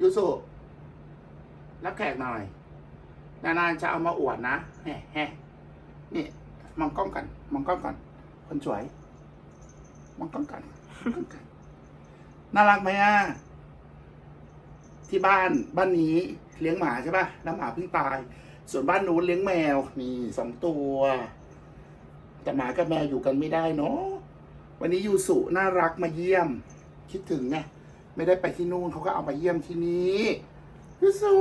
ยูสุรับแขกหน่อย นานๆจะเอามาอวดนะแฮะแฮะนี่มองกล้องกันมองกล้องก่อนคนสวยมองกล้องกันมองกล้องกันน่ารักไหมอะที่บ้านบ้านนี้เลี้ยงหมาใช่ป่ะแล้วหมาเพิ่งตาย ส่วนบ้านนู้นเลี้ยงแมวนี่สองตัว แต่หมากับแมวอยู่กันไม่ได้เนาะวันนี้ยูสุน่ารักมาเยี่ยม คิดถึงไง ไม่ได้ไปที่นู่นเขาก็เอามาเยี่ยมที่นี้ยูสุ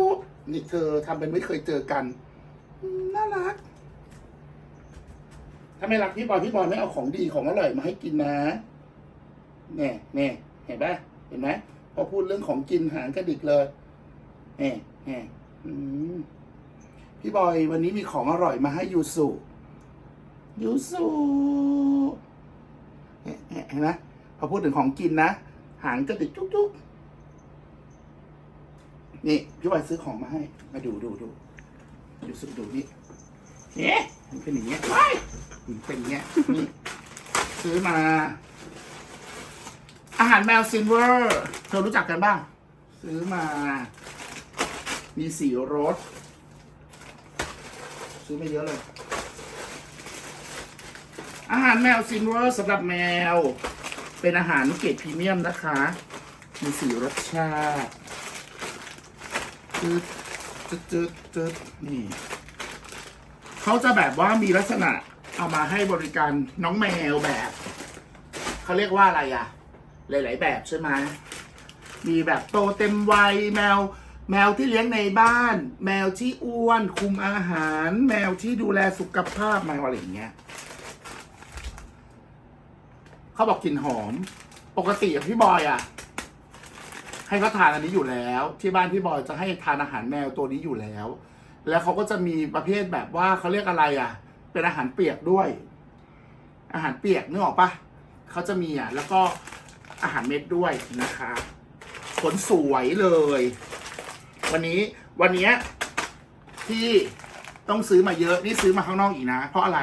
นี่เธอทำเป็นไม่เคยเจอกันอืมน่ารัก ถ้าไม่รักพี่บอยพี่บอยไม่เอาของดีของอร่อยมาให้กินนะแน่แน่เห็นปะเห็นไหมพอพูดเรื่องของกินหางกระดิกเลยแน่แน่อืมพี่บอยวันนี้มีของอร่อยมาให้ยูสุยูสุเห็นไหมพอพูดถึงของกินนะ หางกระดิกจุ๊กจุกนี่พี่บอยซื้อของมาให้ มาดูดูดูยูสุดูนี่เนี่ยมันเป็นอย่างเงี้ยไปมันเป็นอย่างเงี้ยนี่ซื้อมา อาหารแมวซินเวอร์เธอรู้จักกันบ้าง ซื้อมา มีสีรสซื้อไม่เยอะเลย อาหารแมวซินเวอร์สำหรับแมว เป็นอาหารเกรดพรีเมียมนะคะ มีสีรสชาติจืดจืดจืดจืดนี่เขาจะแบบว่ามีลักษณะเอามาให้บริการน้องแมวแบบ เขาเรียกว่าอะไรอะหลาย ๆ แบบใช่ไหมมีแบบโตเต็มวัยแมว แมวที่เลี้ยงในบ้าน แมวที่อ้วนคุมอาหาร แมวที่ดูแลสุขภาพแมวอะไรอย่างเงี้ย เขาบอกกลิ่นหอม ปกติพี่บอยอะให้เขาทานอันนี้อยู่แล้ว ที่บ้านพี่บอยจะให้ทานอาหารแมวตัวนี้อยู่แล้ว แล้วเขาก็จะมีประเภทแบบว่าเขาเรียกอะไรอะเป็นอาหารเปียกด้วย อาหารเปียกนึกออกปะเขาจะมีอะ แล้วก็อาหารเม็ดด้วยนะคะขนสวยเลย วันนี้วันเนี้ยที่ต้องซื้อมาเยอะนี่ซื้อมาข้างนอกอีกนะ เพราะอะไร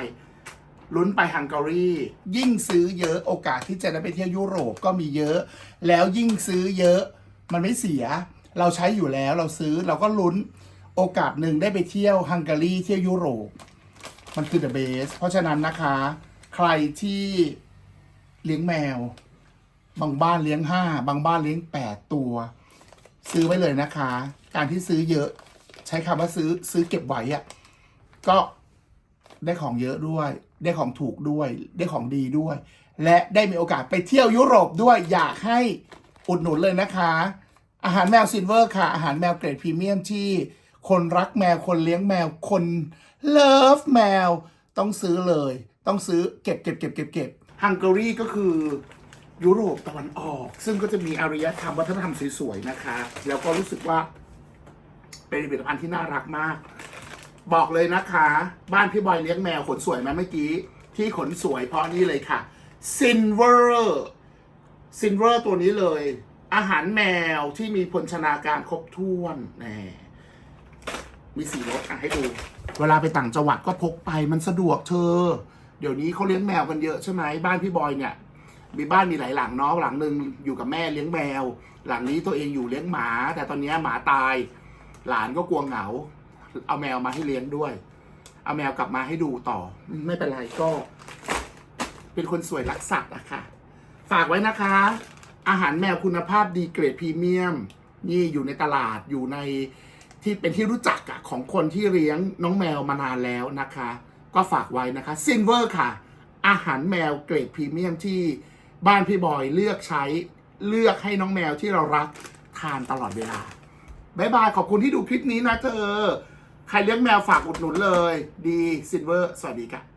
ลุ้นไปฮังการี ยิ่งซื้อเยอะโอกาสที่จะได้ไปเที่ยวยุโรปก็มีเยอะ แล้วยิ่งซื้อเยอะมันไม่เสีย เราใช้อยู่แล้วเราซื้อเราก็ลุ้นโอกาสหนึ่งได้ไปเที่ยวฮังการีเที่ยวยุโรป มันคือ the best เพราะฉะนั้นนะคะ ใครที่เลี้ยงแมว บางบ้านเลี้ยงห้าบางบ้านเลี้ยงแปดตัว ซื้อไว้เลยนะคะ การที่ซื้อเยอะ ใช้คำว่าซื้อซื้อเก็บไว้อะก็ ได้ของเยอะด้วย ได้ของถูกด้วย ได้ของดีด้วย และได้มีโอกาสไปเที่ยวยุโรปด้วยอยากให้อุดหนุนเลยนะคะ อาหารแมวซิลเวอร์ค่ะ อาหารแมวเกรดพรีเมียมที่คนรักแมวคนเลี้ยงแมวคนเลิฟแมวต้องซื้อเลย ต้องซื้อเก็บเก็บเก็บเก็บเก็บฮังการีก็คือยุโรปตะวันออก ซึ่งก็จะมีอารยธรรมวัฒนธรรมสวยๆนะคะ แล้วก็รู้สึกว่าเป็นผลิตภัณฑ์ที่น่ารักมาก บอกเลยนะคะ บ้านพี่บอยเลี้ยงแมวขนสวยไหมเมื่อกี้ ที่ขนสวยเพราะนี่เลยค่ะ Silver Silver ตัวนี้เลย อาหารแมวที่มีพลชนาการครบถ้วนแน่มีสีรสอะให้ดู เวลาไปต่างจังหวัดก็พกไปมันสะดวกเธอ เดี๋ยวนี้เขาเลี้ยงแมวกันเยอะใช่ไหมบ้านพี่บอยเนี่ยมีบ้านมีหลายหลังเนาะหลังหนึ่งอยู่กับแม่เลี้ยงแมว หลังนี้ตัวเองอยู่เลี้ยงหมา แต่ตอนนี้หมาตาย หลานก็กลัวเหงา เอาแมวมาให้เลี้ยงด้วย เอาแมวกลับมาให้ดูต่อ ไม่เป็นไรก็ เป็นคนสวยรักสัตว์อะค่ะ ฝากไว้นะคะ อาหารแมวคุณภาพดีเกรดพรีเมียม นี่อยู่ในตลาดอยู่ในที่เป็นที่รู้จักอะของคนที่เลี้ยงน้องแมวมานานแล้วนะคะ ก็ฝากไว้นะคะซินเวอร์ค่ะ อาหารแมวเกรดพรีเมียมที่บ้านพี่บอยเลือกใช้เลือกให้น้องแมวที่เรารักทานตลอดเวลาบายบาย ขอบคุณที่ดูคลิปนี้นะเธอ ใครเลี้ยงแมวฝากอุดหนุนเลย ดีซินเวอร์ สวัสดีค่ะ